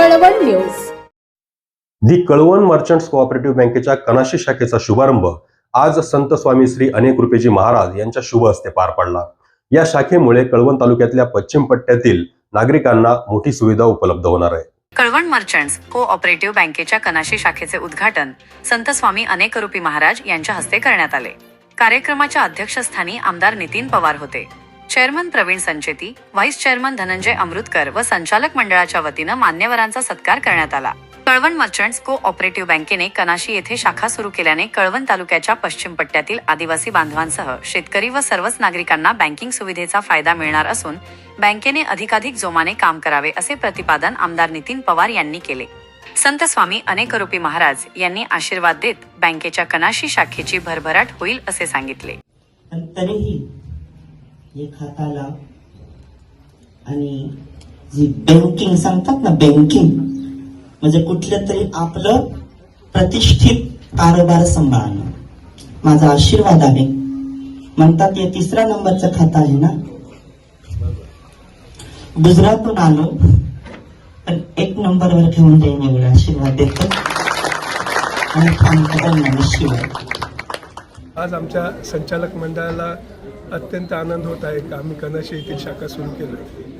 Kalwan news. The Kalwan merchants cooperative बँकेच्या कनाशी शाखेचा शुभारंभ आज संत स्वामी श्री अनेक रुपेजी महाराज यांच्या शुभ हस्ते पार पडला. या शाखेमुळे कळवण तालुक्यातल्या पश्चिम पट्ट्यातील नागरिकांना मोठी सुविधा उपलब्ध होणार आहे. कळवण मर्चंट्स को ऑपरेटिव्ह बँकेच्या कनाशी शाखेचे उद्घाटन संत स्वामी अनेकरूपी महाराज यांच्या हस्ते करण्यात आले. कार्यक्रमाच्या अध्यक्षस्थानी आमदार नितीन पवार होते. Chairman Pravin Sancheti vice chairman Dhananjay Amrutkar व संचालक मंडळाच्या वतीनं मान्यवरांचा सत्कार करण्यात आला. कळवण मर्चंट्स को ऑपरेटिव्ह बँकेने कनाशी येथे शाखा सुरू केल्याने कळवण तालुक्याच्या पश्चिम पट्ट्यातील आदिवासी बांधवांसह शेतकरी व सर्वच नागरिकांना बँकिंग सुविधेचा फायदा मिळणार असून बँकेने अधिकाधिक जोमाने काम करावे असे प्रतिपादन आमदार नितीन पवार यांनी केले. संत स्वामी अनेकरूपी महाराज यांनी आशीर्वाद देत बँकेच्या कनाशी शाखेची भरभराट होईल असे सांगितले. तरीही हाताला आणि जी बँकिंग सांगतात ना बँकिंग म्हणजे कुठलं तरी आपलं प्रतिष्ठित कारोबार सांभाळणं. माझा आशीर्वाद आहे. म्हणतात हे तिसऱ्या नंबरचं खातं आहे ना? गुजरातून आलो पण एक नंबरवर घेऊन जाईन एवढा आशीर्वाद देतो. आणि थांबतो शिवाय. आज आमच्या संचालक मंडळाला अत्यंत आनंद होत आहे की आम्ही कनाशी येथील शाखा सुरू केलं.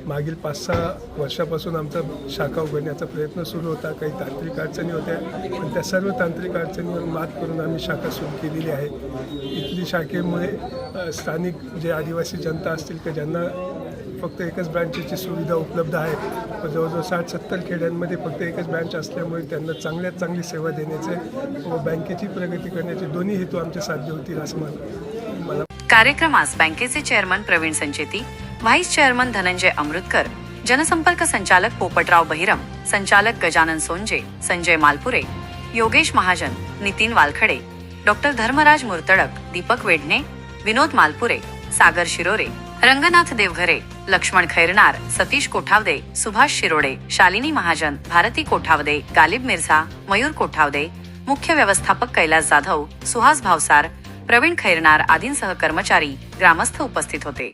मागील पाच सहा वर्षापासून आमचा शाखा उघडण्याचा प्रयत्न सुरू होता. काही तांत्रिक अडचणी होत्या पण त्या सर्व तांत्रिक अडचणीवर मात करून आम्ही शाखा सुरू केलेली आहे. इथली शाखेमुळे स्थानिक जे आदिवासी जनता असतील की ज्यांना फक्त एकच ब्रँचची सुविधा उपलब्ध आहे. जवळजवळ साठ सत्तर खेड्यांमध्ये फक्त एकच ब्रँच असल्यामुळे त्यांना चांगल्यात चांगली सेवा देण्याचे व बँकेची प्रगती करण्याचे दोन्ही हेतू आमचे साध्य होतील असं मला मला कार्यक्रमास बँकेचे chairman Pravin Sancheti vice chairman Dhananjay Amrutkar जनसंपर्क संचालक पोपटराव बहिरम संचालक गजानन सोंजे संजय मालपुरे योगेश महाजन नितीन वालखडे डॉक्टर धर्मराज मुर्तडक दीपक वेडणे विनोद मालपुरे सागर शिरोरे रंगनाथ देवघरे लक्ष्मण खैरनार सतीश कोठावदे सुभाष शिरोडे शालिनी महाजन भारती कोठावदे गालिब मिर्झा मयूर कोठावदे मुख्य व्यवस्थापक कैलास जाधव सुहास भावसार प्रवीण खैरनार आदींसह कर्मचारी ग्रामस्थ उपस्थित होते.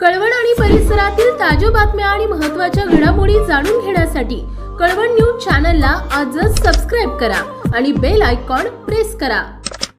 कळवण आणि परिसरातील ताज्या बातम्या आणि महत्त्वाच्या घडामोडी जाणून घेण्यासाठी कळवण न्यूज चॅनलला आजच सबस्क्राईब करा आणि बेल आयकॉन प्रेस करा.